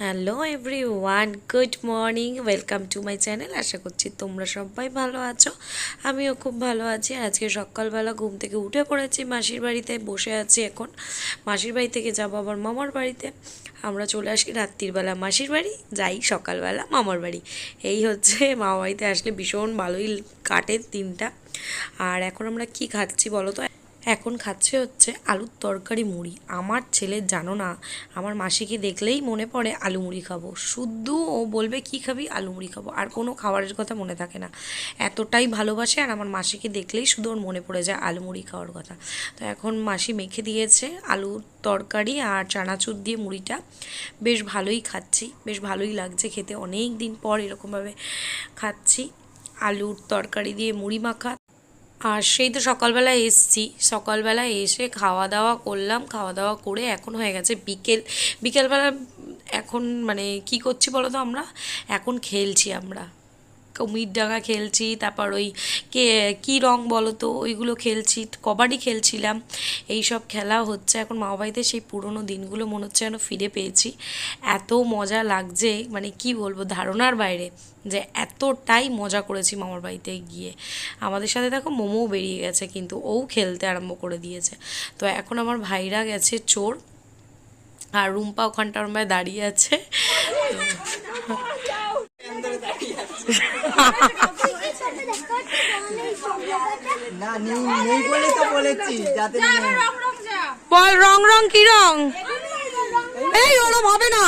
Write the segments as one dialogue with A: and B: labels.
A: Hello everyone good morning welcome to my channel আশা করছি তোমরা সবাই ভালো আছো। আমিও খুব ভালো আছি। আজকে সকালবেলা ঘুম থেকে উঠে পড়েছি মাসির বাড়িতে, বসে আছি এখন। মাসির বাড়ি থেকে যাব আবার মামার বাড়িতে। আমরা চলে আসি রাত্রিবেলা মাসির বাড়ি, যাই সকালবেলা মামার বাড়ি। এই হচ্ছে মামা বাড়িতে আসলে ভীষণ ভালোই কাটে দিনটা। আর এখন আমরা কি খাচ্ছি বলো তো? এখন খাচ্ছে হচ্ছে আলুর তরকারি মুড়ি। আমার ছেলে জানো না, আমার মাসিকে দেখলেই মনে পড়ে আলু মুড়ি খাব। শুদ্ধ ও বলবে, কি খাবি? আলু মুড়ি খাব। আর কোনো খাবারের কথা মনে থাকে না। এতটাই ভালোবাসে আর আমার মাসিকে দেখলেই শুধু ওর মনে পড়ে যায় আলু মুড়ি খাওয়ার কথা। তো এখন মাসি মেখে দিয়েছে আলুর তরকারি আর চানাচুর দিয়ে মুড়িটা। বেশ ভালোই খাচ্ছি, বেশ ভালোই লাগছে খেতে। অনেক দিন পর এরকমভাবে খাচ্ছি। আলুর তরকারি দিয়ে মুড়ি মাখা। আর সেই তো সকালবেলা এসছি। সকালবেলা এসে খাওয়া দাওয়া করলাম। খাওয়া দাওয়া করে এখন হয়ে গেছে বিকেল। বিকেলবেলা এখন মানে কি করছি বলো তো আমরা? এখন খেলছি আমরা। কুমির ডাঙা খেলছি, তারপর ওই কে, কী রং বলো তো ওইগুলো খেলছি, কবাডি খেলছিলাম। এই সব খেলা হচ্ছে এখন মামা বাড়িতে সেই পুরোনো দিনগুলো মনে হচ্ছে যেন ফিরে পেয়েছি। এত মজা লাগছে মানে কি বলব, ধারণার বাইরে যে এতটাই মজা করেছি মামার বাড়িতে গিয়ে। আমাদের সাথে দেখো মোমো বেরিয়ে গেছে, কিন্তু ও খেলতে আরম্ভ করে দিয়েছে। তো এখন আমার ভাইরা গেছে চোর, আর রুম্পা ওখানটা ওরমায় দাঁড়িয়ে আছে।
B: না নেই নেই বলে তো বলেছি যাতে
A: বল রং রং কি রং? এই ওরম হবে না।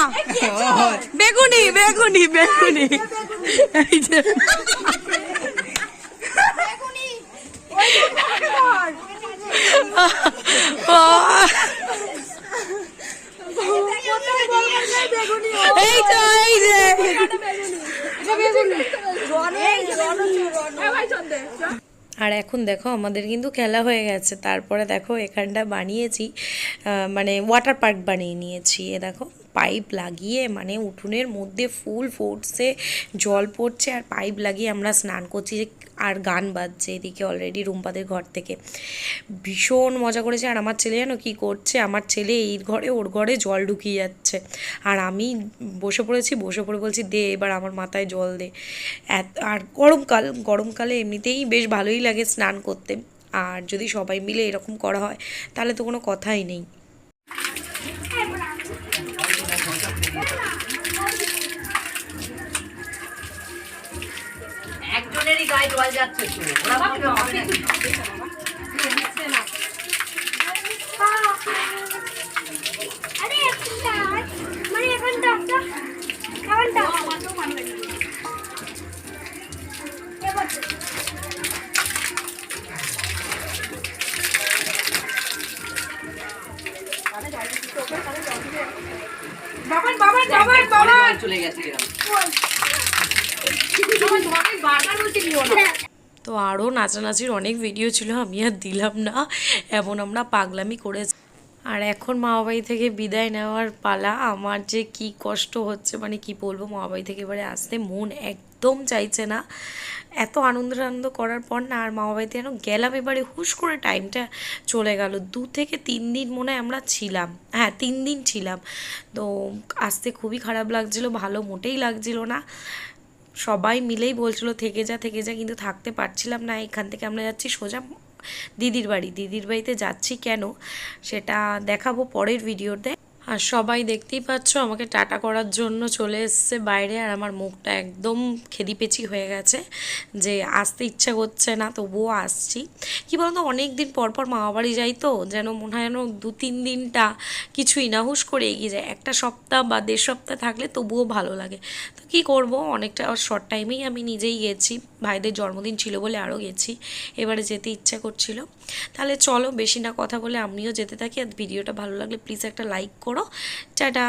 A: বেগুনি বেগুনি বেগুনি। এই যে। এই তো এই যে। আর এখন দেখো আমাদের কিন্তু খেলা হয়ে গেছে। তারপরে দেখো এখানটা বানিয়েছি আহ, মানে ওয়াটার পার্ক বানিয়ে নিয়েছি এ দেখো। পাইপ লাগিয়ে মানে উঠোনের মধ্যে ফুল ফুটছে, জল পড়ছে আর পাইপ লাগিয়ে আমরা স্নান করছি আর গান বাজছে এদিকে অলরেডি রুম্পাদের ঘর থেকে। ভীষণ মজা করেছে আর আমার ছেলে জানো কী করছে, আমার ছেলে এই ঘরে ওর ঘরে জল ঢুকিয়ে যাচ্ছে। আর আমি বসে পড়েছি, বসে পড়ে বলছি, দে এবার আমার মাথায় জল দে। এত- আর গরমকাল, গরমকালে এমনিতেই বেশ ভালোই লাগে স্নান করতে। আর যদি সবাই মিলে এরকম করা হয়, তাহলে তো কোনো কথাই নেই।
B: একজনেরই গায়ে জল যাচ্ছে তো ওরা বলবে হবে না।
C: এবার
B: জলে জল চলে গেছে।
A: তো আরও নাচানাচির অনেক ভিডিও ছিল, আমি আর দিলাম না। এমন আমরা পাগলামি করেছি আর এখন মামা বাড়ি থেকে বিদায় নেওয়ার পালা, আমার যে কি কষ্ট হচ্ছে মানে কি বলব মামা বাড়ি থেকে এবারে আসতে মন একদম চাইছে না। এত আনন্দ আনন্দ করার পর না, আর মামা বাড়িতে যেন গেলাম, এবারে হুশ করে টাইমটা চলে গেল। দু থেকে তিন দিন মনে আমরা ছিলাম। হ্যাঁ তিন দিন ছিলাম। তো আসতে খুবই খারাপ লাগছিল, ভালো মোটেই লাগছিল না। সবাই মিলেই বলছিল, থেকে যা থেকে যা। কিন্তু থাকতে পারছিলাম না। এখান থেকে আমরা যাচ্ছি সোজা দিদির বাড়ি। দিদির বাড়িতে যাচ্ছি কেন? সেটা দেখাবো পরের ভিডিওতে আর সবাই দেখতেই পাচ্ছ আমাকে টাটা করার জন্য চলে এসছে বাইরে আর আমার মুখটা একদম খেদিপেচি হয়ে গেছে যে আসতে ইচ্ছা করছে না, তবুও আসছি। কি বলতো অনেক দিন পর পর মামা বাড়ি যাই তো, যেন মনে হয় যেন দু তিন দিনটা কিছুই না হুশ করে এগিয়ে যায়। একটা সপ্তাহ বা দেড় সপ্তাহ থাকলে তবুও ভালো লাগে। তো কী করব, অনেকটা শর্ট টাইমেই আমি নিজেই গেছি, ভাইদের জন্মদিন ছিল বলে আরও গেছি, এবারে যেতে ইচ্ছা করছিল। তাহলে চলো বেশি না কথা বলে আমিও যেতে থাকি আর ভিডিওটা ভালো লাগলে প্লিজ একটা লাইক করো টাটা।